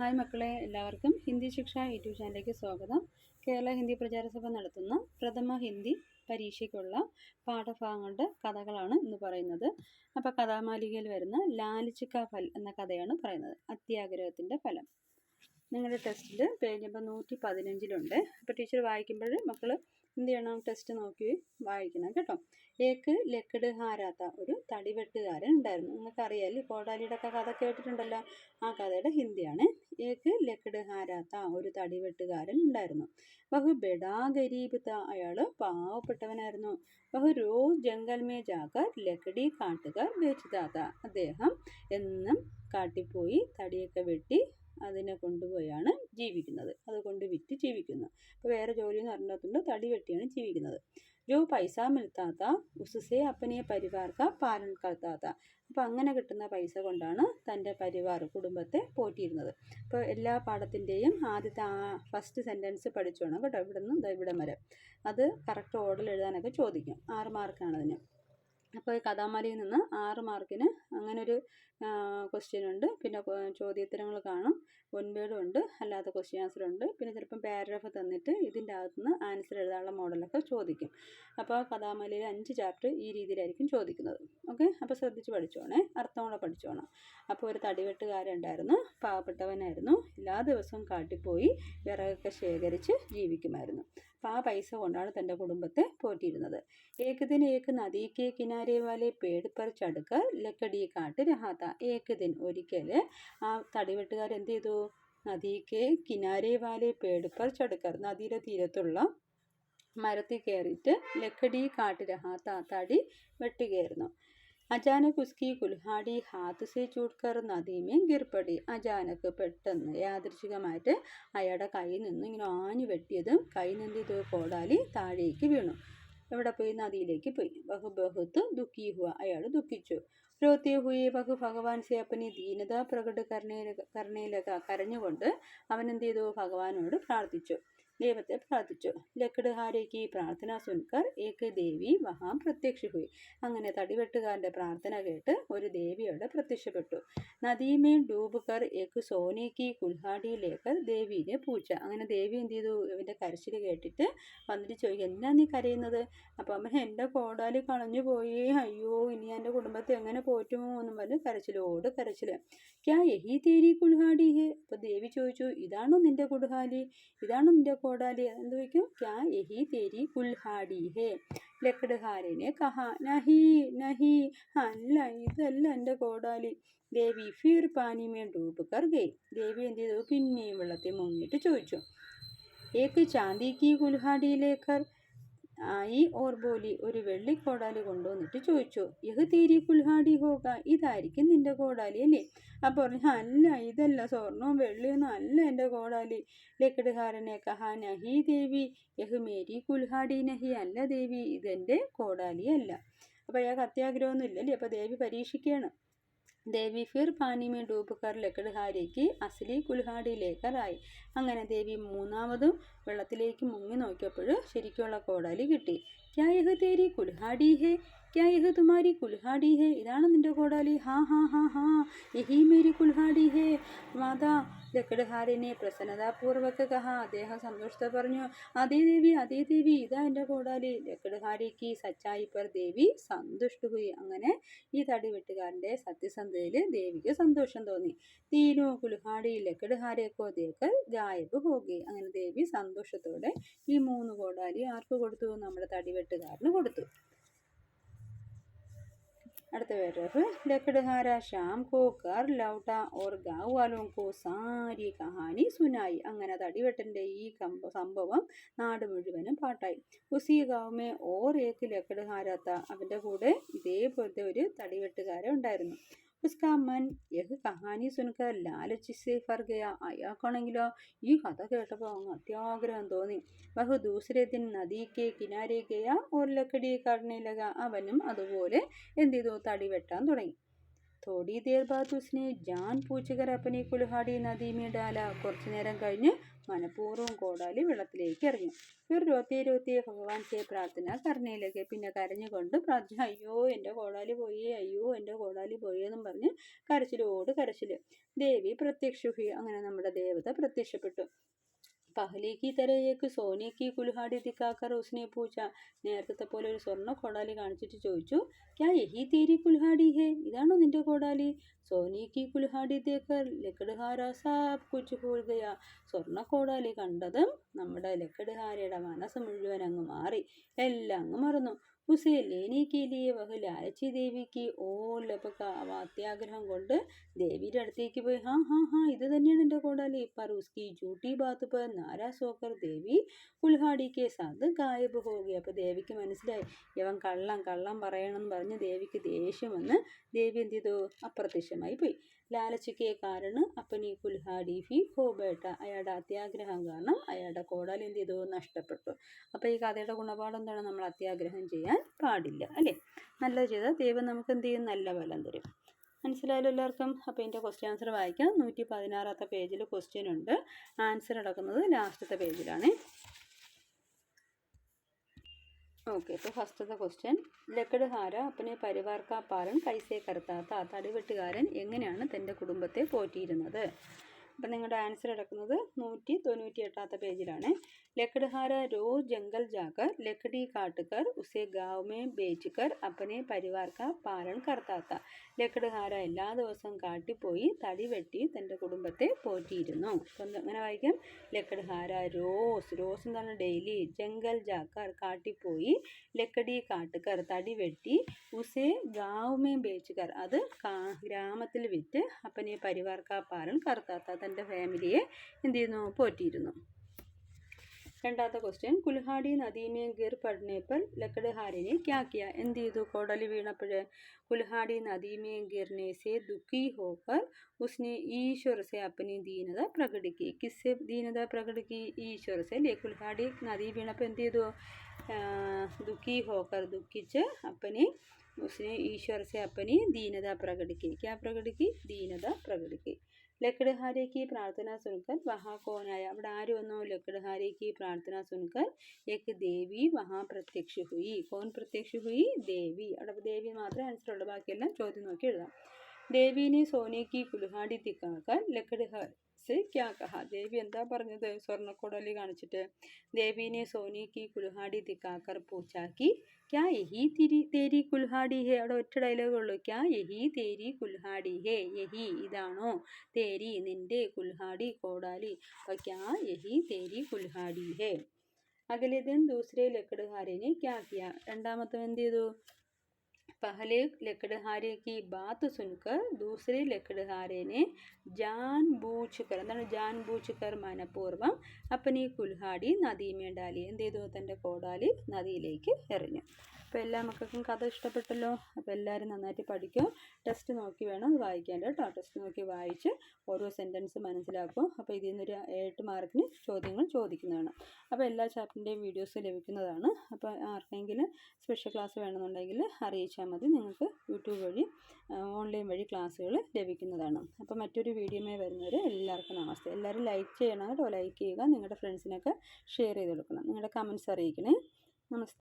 Hi മക്കളെ എല്ലാവർക്കും ഹിന്ദി ശിക്ഷ യൂട്യൂബ് ചാനലിലേക്ക് സ്വാഗതം. കേരള ഹിന്ദി പ്രചാരസഭ നടത്തുന്ന പ്രഥമ ഹിന്ദി പരീക്ഷയ്ക്കുള്ള പാഠഭാഗങ്ങളുടെ കഥകളാണ് ഇന്ന് പറയുന്നത്. അപ്പോൾ കഥാമാലികയിൽ വരുന്ന ലാലിച്ചിക്ക ഫൽ എന്ന കഥയാണ് പറയുന്നത്. അത്യാഗ്രഹത്തിന്റെ ഫലം. നിങ്ങളുടെ ടെസ്റ്റിൽ പേജ് നമ്പർ നൂറ്റി പതിനഞ്ചിലുണ്ട്. അപ്പോൾ ടീച്ചർ വായിക്കുമ്പോൾ മക്കൾ എന്ത് ചെയ്യണം? ടെസ്റ്റ് നോക്കി വായിക്കണം കേട്ടോ. ഏക്ക് ലക്കഡ് ഹാരാത്ത ഒരു തടിവെട്ടുകാരൻ ഉണ്ടായിരുന്നു. നിങ്ങൾക്ക് അറിയാമല്ലോ കോടാലിയുടെ ഒക്കെ കഥ കേട്ടിട്ടുണ്ടല്ലോ. ആ കഥയുടെ ഹിന്ദിയാണ്. ഏക്ക് ലക്കഡ് ഹാരാത്ത ഒരു തടിവെട്ടുകാരൻ ഉണ്ടായിരുന്നു. ബഹു ബെഡാ ഗരീബ് അയാൾ പാവപ്പെട്ടവനായിരുന്നു. ബഹു റോസ് ജംഗൽ മേ ജാക്കർ ലക്കടി കാട്ടുകാർ ബേച്ചുതാത്ത അദ്ദേഹം എന്നും കാട്ടിപ്പോയി തടിയൊക്കെ വെട്ടി അതിനെ കൊണ്ടുപോയാണ് ജീവിക്കുന്നത്. അത് കൊണ്ട് വിറ്റ് ജീവിക്കുന്നു. അപ്പോൾ വേറെ ജോലി എന്ന് പറഞ്ഞിട്ടുണ്ട് തടി വെട്ടിയാണ് ജീവിക്കുന്നത്. ജോ പൈസ മിൽത്താത്ത ഉസുസെ അപ്പനെ പരിവാർക്ക പാലൻ കത്താത്ത അപ്പോൾ അങ്ങനെ കിട്ടുന്ന പൈസ കൊണ്ടാണ് തന്റെ പരിവാർ കുടുംബത്തെ പോറ്റിയിരുന്നത്. അപ്പോൾ എല്ലാ പാഠത്തിന്റെയും ആദ്യത്തെ ആ ഫസ്റ്റ് സെന്റൻസ് വേണം കേട്ടോ. ഇവിടെ നിന്ന് ഇവിടം വരെ. അത് കറക്റ്റ് ഓർഡറിൽ എഴുതാനൊക്കെ ചോദിക്കും. ആറ് മാർക്കാണ് അതിന് അപ്പോൾ കഥാമാലിയിൽ നിന്ന് ആറ് മാർക്കിന് അങ്ങനെ ഒരു ക്വസ്റ്റ്യൻ ഉണ്ട്. പിന്നെ ചോദ്യോത്തരങ്ങൾ കാണും. ഒൻപേടും ഉണ്ട്. അല്ലാത്ത ക്വസ്റ്റ്യൻ ആൻസർ ഉണ്ട്. പിന്നെ ചിലപ്പം പാരഗ്രാഫ് തന്നിട്ട് ഇതിന്റെ അകത്തുനിന്ന് ആൻസർ എഴുതാനുള്ള മോഡലൊക്കെ ചോദിക്കും. അപ്പോൾ കഥാമലയിലെ അഞ്ച് ചാപ്റ്റർ ഈ രീതിയിലായിരിക്കും ചോദിക്കുന്നത്. ഓക്കെ അപ്പോൾ ശ്രദ്ധിച്ച് പഠിച്ചോണേ. അർത്ഥമോടെ പഠിച്ചോണം. അപ്പോൾ ഒരു തടിവെട്ടുകാരുണ്ടായിരുന്നു പാവപ്പെട്ടവനായിരുന്നു. എല്ലാ ദിവസവും കാട്ടിപ്പോയി വിറകൊക്കെ ശേഖരിച്ച് ജീവിക്കുമായിരുന്നു. അപ്പോൾ ആ പൈസ കൊണ്ടാണ് തന്റെ കുടുംബത്തെ പോറ്റിയിരുന്നത്. ഏകദിനേക്ക് ഏക് കിനാരെ വാലെ പേട് പർ ചടുക്കർ ലക്കടി കാട്ട് രഹാത്ത ഏക് ദിൻ ഒരിക്കൽ ആ തടിവെട്ടുകാർ എന്ത് ചെയ്തു? നദിക്ക് കിനാരെ വാലെ പേടുപ്പർ പർ ചടുക്കർ നദിയുടെ തീരത്തുള്ള മരത്തിൽ കയറിയിട്ട് ലക്കടി കാട്ട് രഹാത്ത തടി വെട്ടുകയായിരുന്നു അചാനക് ഉസ്കി കുൽഹാടി ഹാത്ത് സെ ചൂട്ട്കർ നദീമേ ഗിർപ്പടി അജാനക്ക് പെട്ടെന്ന് യാദൃശികമായിട്ട് അയാളുടെ കയ്യിൽ നിന്ന് ഇങ്ങനെ ആഞ്ഞു വെട്ടിയതും കൈ നിന്ന് ഇത് കോടാലി താഴേക്ക് വീണു. എവിടെ പോയി നദിയിലേക്ക് പോയി. ബഹു ബഹുത്ത് ദുഃഖി ഹുവ അയാൾ ദുഃഖിച്ചു. രോത്തി ഹുയെ ബഹു ഭഗവാൻ സെ അപ്പനി ദീനത പ്രകട കർണേല കർണയിലക കരഞ്ഞുകൊണ്ട് അവൻ എന്ത് ചെയ്തു ഭഗവാനോട് പ്രാർത്ഥിച്ചു. ദൈവത്തെ പ്രാർത്ഥിച്ചു. ലക്കട് ഹാരേക്ക് പ്രാർത്ഥന സുൻകർ ഏക്ക് ദേവി വഹാം പ്രത്യക്ഷ അങ്ങനെ തടിവെട്ടുകാരന്റെ പ്രാർത്ഥന കേട്ട് ഒരു ദേവി അവിടെ പ്രത്യക്ഷപ്പെട്ടു. നദീമേൻ ഡൂബുകർ ഏക്ക് സോനിക്ക് കുൽഹാടിയിലേക്ക് ദേവീനെ പൂച്ച അങ്ങനെ ദേവി എന്ത് ചെയ്തു? ഇവന്റെ കരച്ചിൽ കേട്ടിട്ട് വന്നിട്ട് ചോദിക്കും എന്നാ നീ കരയുന്നത്? അപ്പം അമ്മ എന്റെ കോടാലി കളഞ്ഞു പോയി. അയ്യോ ഇനി എന്റെ കുടുംബത്തെ എങ്ങനെ പോറ്റുമോ? എന്നും പറഞ്ഞ് കരച്ചിലോട് കരച്ചിൽ ക്യാ യഹി തേരി കുൽഹാടി ഹേ? അപ്പം ദേവി ചോദിച്ചു ഇതാണോ നിന്റെ കുടുഹാലി? ഇതാണോ നിന്റെ കോടാലി എന്ത് വയ്ക്കും? ക്യാ യഹി തേരി കുൽഹാടി ഹേ. ലക്കഡ്ഹാരനെ കഹ. നഹി നഹി. അല്ല ഇതല്ല എന്റെ കോടാലി ദേവി ഫിർ പാനിമേ ഡൂബ് കർ ഗയി ദേവി എന്ത് ചെയ്തു? പിന്നെയും വെള്ളത്തിൽ മുങ്ങിയിട്ട് ചോദിച്ചു. ഏക്ക് ചാന്തിക്ക് ആയി ഓർ ബോലി ഒരു വെള്ളി കോടാലി കൊണ്ടുവന്നിട്ട് ചോദിച്ചു യഹ് തീരി കുൽഹാടി ഹോക ഇതായിരിക്കും നിന്റെ കോടാലി അല്ലേ? അപ്പോൾ പറഞ്ഞു അല്ല ഇതല്ല സ്വർണവും വെള്ളിയൊന്നും അല്ല എന്റെ കോടാലി. ലക്കടുകാരനെ കഹാ നഹി ദേവി യഹ് മേരി കുൽഹാടി നഹി അല്ല ദേവി ഇതെന്റെ കോടാലി അല്ല. അപ്പോൾ അയാൾക്ക് അത്യാഗ്രഹമൊന്നും ഇല്ലല്ലേ അപ്പോൾ ദേവി പരീക്ഷിക്കുകയാണ്. ദേവി ഫിർ പാനിമേ ഡൂബുകർ അസലി കുൽഹാടിയിലേക്കറായി അങ്ങനെ ദേവി മൂന്നാമതും വെള്ളത്തിലേക്ക് മുങ്ങി നോക്കിയപ്പോൾ ശരിക്കുള്ള കോടാലി കിട്ടി. ക്യാ യഹ് തേരി കുൽഹാടി ഹേ? ക്യാ യഹ് തുമാരി കുൽഹാടി ഹേ? ഇതാണ് നിന്റെ കോടാലി? ഹാ ഹാ ഹാ ഹാ. യഹി മേരി കുൽഹാടി ഹേ? മാതാ ലക്കഡ്ഹാരിനെ പ്രസന്നതാപൂർവക കഹ. അദ്ദേഹം സന്തോഷത്തെ പറഞ്ഞു അതേ ദേവി അതേ ദേവി ഇതാ എന്റെ കൂടാലി. ലക്കഡ്ഹാരിക്ക് സച്ചായി ദേവി സന്തുഷ്ടുഹുയി അങ്ങനെ ഈ തടി വെട്ടുകാരന്റെ സത്യസന്ധതയിൽ ദേവിക്ക് സന്തോഷം തോന്നി. തീനു കുലുഹാടി ലക്കഡ്ഹാരേക്കോ ദേക്കൽ ഗായബ് ഹോകി. അങ്ങനെ ദേവി സന്തോഷത്തോടെ ഈ മൂന്ന് കോടാലി ആർക്ക് കൊടുത്തു? നമ്മുടെ തടിവെട്ടുകാരന് കൊടുത്തു. അടുത്ത വേറൊരു ലക്കഡ്ഹാര ശ്യാം കോ കർ ലൗട്ട ഓർ ഗാവ് വാലോം സാരി കഹാനി സുനായി. അങ്ങനെ തടിവെട്ടന്റെ ഈ സംഭവം നാട് മുഴുവനും പാട്ടായി. ഉസി ഗാവുമേ ഓർ ഏക്ക് ലക്കഡ്ഹാരാത്ത അവന്റെ കൂടെ ഇതേപോലത്തെ ഒരു തടിവെട്ടുകാരൻ ഉണ്ടായിരുന്നു. ഉസ്കാ മൻ യഹ് കഹാനി സുൻകർ ലാലച്ച് സേ ഫർ ഗയ അയാൾക്കാണെങ്കിലോ ഈ കഥ കേട്ടപ്പോൾ അങ്ങ് അത്യാഗ്രഹം തോന്നി ബഹു ദൂസരെ ദിൻ നദിക്ക് കിനാരെ ഗയ ഓർ ലക്കടി കടണിലക അവനും അതുപോലെ എന്ത് ചെയ്തു തടി വെട്ടാൻ തുടങ്ങി थोड़ी देर बाद उसने जान पूछकर अपनी कुल्हाड़ी नदी में डाला കുറച്ചു നേരം കഴിഞ്ഞ് മനഃപൂർവം കോടാലി വെള്ളത്തിലേക്ക് എറിഞ്ഞു ഫിർ രോത്തെ രോത്തെ ഭഗവാൻ സെ പ്രാർത്ഥന കരുണയിലേക്ക് പിന്നെ കരഞ്ഞുകൊണ്ട് പ്രാർത്ഥന അയ്യോ എന്റെ കോടാലി പോയി അയ്യോ എന്റെ കോടാലി പോയി എന്നും പറഞ്ഞ് കരച്ചിലോട് കരച്ചിൽ ദേവി പ്രത്യക്ഷുഹി അങ്ങനെ നമ്മുടെ ദേവത പ്രത്യക്ഷപ്പെട്ടു. പഹലി की तरह एक सोने की कुल्हाड़ी दिखाकर उसने पूछा നേരത്തെ പോലെ ഒരു സ്വർണ്ണ കോടാലി കാണിച്ചിട്ട് ചോദിച്ചു ക്യാ യഹി തേരി കുൽഹാടി ഹേ ഇതാണോ നിന്റെ കോടാലി സോനി കി കുൽഹാടി ദേക്കർ ലക്കഡ്ഹാര സാബ് കുച്ച് ഭൂൽ ഗയ സ്വർണ്ണ കോടാലി കണ്ടതും നമ്മുടെ ലക്കഡ്ഹാരയുടെ മനസ്സ് മുഴുവൻ അങ്ങ് മാറി എല്ലാം അങ്ങ് മറന്നു ഉസേ ലേനെ കെ ലിയെ വഹ ലാലച്ചി ദേവിക്ക് ഓ ലപക അവ അത്യാഗ്രഹം കൊണ്ട് ദേവിയുടെ അടുത്തേക്ക് പോയി. ഹാ ഹാ ഹാ ഇത് തന്നെയാണ് എന്റെ കോടാലി. പറുസ്കി ജൂട്ടി ബാത്ത് പർ നാരാസ് ഹോക്കർ ദേവി. കുൽഹാടി കെ സാത്ത് ഗായബ് ഹോകി അപ്പോൾ ദേവിക്ക് മനസ്സിലായി. ഇവൻ കള്ളം കള്ളം പറയണമെന്ന് പറഞ്ഞ് ദേവിക്ക് ദേഷ്യം വന്ന് ദേവി എന്ത് ചെയ്തു? അപ്രത്യക്ഷമായി പോയി. ലാലച്ചയ്ക്ക് കാരണം അപ്പനി കുൽഹാടി ഫി ഹോബേട്ട അയാളുടെ അത്യാഗ്രഹം കാരണം അയാളുടെ കോടാലി എന്ത് ചെയ്തു? നഷ്ടപ്പെട്ടു. അപ്പോൾ ഈ കഥയുടെ ഗുണപാഠം എന്താണ്? നമ്മൾ അത്യാഗ്രഹം ചെയ്യാൻ പാടില്ല അല്ലേ? നല്ലത് ചെയ്താൽ ദൈവം നമുക്ക് എന്ത് ചെയ്യും? നല്ല ഫലം തരും. മനസ്സിലായാലും എല്ലാവർക്കും? അപ്പോൾ ഇതിന്റെ ക്വസ്റ്റ്യൻ ആൻസർ വായിക്കാം. നൂറ്റി പതിനാറാമത്തെ പേജിൽ ക്വസ്റ്റ്യൻ ഉണ്ട്. ആൻസർ അടക്കുന്നത് ലാസ്റ്റത്തെ പേജിലാണ്. ഓക്കെ അപ്പോൾ ഫസ്റ്റത്തെ ക്വസ്റ്റ്യൻ ലക്കടുഹാര അപ്പനെ പരിവാർക്കാപ്പാരൻ കൈസേ കറുത്താത്ത തടിവെട്ടുകാരൻ എങ്ങനെയാണ് തന്റെ കുടുംബത്തെ പോറ്റിയിരുന്നത്? അപ്പം നിങ്ങളുടെ ആൻസർ കിടക്കുന്നത് നൂറ്റി തൊണ്ണൂറ്റി എട്ടാത്ത പേജിലാണ്. ലക്കഡ്ഹാര രോ ജംഗൽ ജാക്കർ ലക്കഡി കാട്ടുകർ ഉസേ ഗാവ്മേ ബേച്ചുകർ അപ്പനെ പരിവാർക്ക പാലൻ കർത്താത്ത. ലക്കഡ്ഹാര എല്ലാ ദിവസവും കാട്ടിപ്പോയി തടി വെട്ടി തന്റെ കുടുംബത്തെ പോറ്റിയിരുന്നു. അപ്പം അങ്ങനെ വായിക്കാം? ലക്കഡ്ഹാര റോസ് റോസ് എന്ന് പറഞ്ഞാൽ ഡെയിലി ജംഗൽ ജാക്കർ കാട്ടിപ്പോയി ലക്കടി കാട്ടുകർ തടി വെട്ടി ഉസേ ഗാവ്മേ ബേച്ചുകർ അത് ഗ്രാമത്തിൽ വിറ്റ് അപ്പനെ പരിവാർക്ക പാലൻ കർത്താത്ത തന്റെ ഫാമിലിയെ എന്ത് ചെയ്യുന്നു? പോറ്റിയിരുന്നു. രണ്ടാമത്തെ ക്വസ്റ്റ്യൻ കുൽഹാടി നദീമേ ഗിർ പടിനേപ്പൽ ലക്കടഹാരിനെ ക്യാക്കിയ. എന്ത് ചെയ്തു? കോടലി വീണപ്പോൾ കുൽഹാടി നദീമേ ഗിർനെ സെ ദുഃഖി ഹോക്കർ ഉസ്നെ ഈശ്വർ സെ അപ്പനി ദീനത പ്രകടിക്കി. കിസ്സെ ദീനത പ്രകടിക്കി ഈശ്വർ സെ അല്ലേ കുൽഹാടി നദി വീണപ്പോൾ എന്ത് ചെയ്തു? ദുഃഖി ഹോക്കർ ദുഃഖിച്ച് അപ്പനെ ഉസ്നെ ईश्वर से ദീനത പ്രകടിക്കി. ക്യാ പ്രകടിക്കി? क्या പ്രകടിക്കി. ലക്കഡ്ഹാരേക്ക് പ്രാർത്ഥന സുൻകർ വഹാകോനായ അവിടെ ആര് വന്നു? ലക്കഡ്ഹാരേക്ക് പ്രാർത്ഥന സുൻകർ യക് ദേവി വഹാ പ്രത്യക്ഷ ഹുയി കോൻ പ്രത്യക്ഷ ഹുയി ദേവി. അവിടെ ദേവി മാത്രമേ ആൻസർ ഉള്ളൂ. ബാക്കിയെല്ലാം ചോദ്യം നോക്കി എഴുതാം. ദേവീനെ സോനേക്ക് കുലുഹാടി തിക്കാക്കാൻ ലക്കഡ്ഹാർ से क्या कहा ദേവി എന്താ പറഞ്ഞത് സ്വർണ്ണക്കൊടലി കാണിച്ചിട്ട് ദേവി ने सोने की कुल्हाड़ी दिखाकर पूछा कि क्या यही तेरी तेरी കുൽഹാടി ഹേ അവിടെ ഒറ്റ ഡയലോഗേ ഉള്ളൂ ക്യാ യഹി തേരി കുൽഹാടി ഹേ യഹി ഇതാണോ തേരി നിന്റെ കുൽഹാടി കോടാലി അപ്പോൾ ക്യാ യഹി തേരി കുൽഹാടി ഹേ അഗലെ ദിൻ ദൂസരെ ലക്കഡ്ഹാരിനെ ക്യാ കിയ രണ്ടാമത്തെ എന്ത് ചെയ്തു पहले ലക്കഡ്ഹാരെ की बात सुनकर दूसरे ലക്കഡ്ഹാരെ ने ജാൻ ബൂച്ച്കർ എന്താണ് ജാൻ ബൂച്ച്കർ മനഃപൂർവ്വം അപ്പനി കുൽഹാടി നദിമേ ഡാലി എന്ത് ചെയ്തു തൻ്റെ കോടാലി നദിയിലേക്ക് എറിഞ്ഞു അപ്പോൾ എല്ലാ മക്കൾക്കും കഥ ഇഷ്ടപ്പെട്ടല്ലോ അപ്പോൾ എല്ലാവരും നന്നായിട്ട് പഠിക്കും ടെസ്റ്റ് നോക്കി വേണം അത് വായിക്കാൻ കേട്ടോ ടെസ്റ്റ് നോക്കി വായിച്ച് ഓരോ സെൻറ്റൻസ് മനസ്സിലാക്കും അപ്പോൾ ഇതിൽ നിന്നൊരു എട്ട് മാർക്കിന് ചോദ്യങ്ങൾ ചോദിക്കുന്നതാണ് അപ്പോൾ എല്ലാ ചാപ്റ്ററിൻ്റെയും വീഡിയോസ് ലഭിക്കുന്നതാണ് അപ്പോൾ ആർക്കെങ്കിലും സ്പെഷ്യൽ ക്ലാസ് വേണമെന്നുണ്ടെങ്കിൽ അറിയിച്ചാൽ മതി. നിങ്ങൾക്ക് യൂട്യൂബ് വഴി ഓൺലൈൻ വഴി ക്ലാസ്സുകൾ ലഭിക്കുന്നതാണ്. അപ്പോൾ മറ്റൊരു വീഡിയോയുമായി വരുന്നവർ എല്ലാവർക്കും നമസ്തേ. എല്ലാവരും ലൈക്ക് ചെയ്യണം കേട്ടോ. ലൈക്ക് ചെയ്യുക. നിങ്ങളുടെ ഫ്രണ്ട്സിനൊക്കെ ഷെയർ ചെയ്ത് കൊടുക്കണം. നിങ്ങളുടെ കമൻസ് അറിയിക്കണേ. നമസ്തേ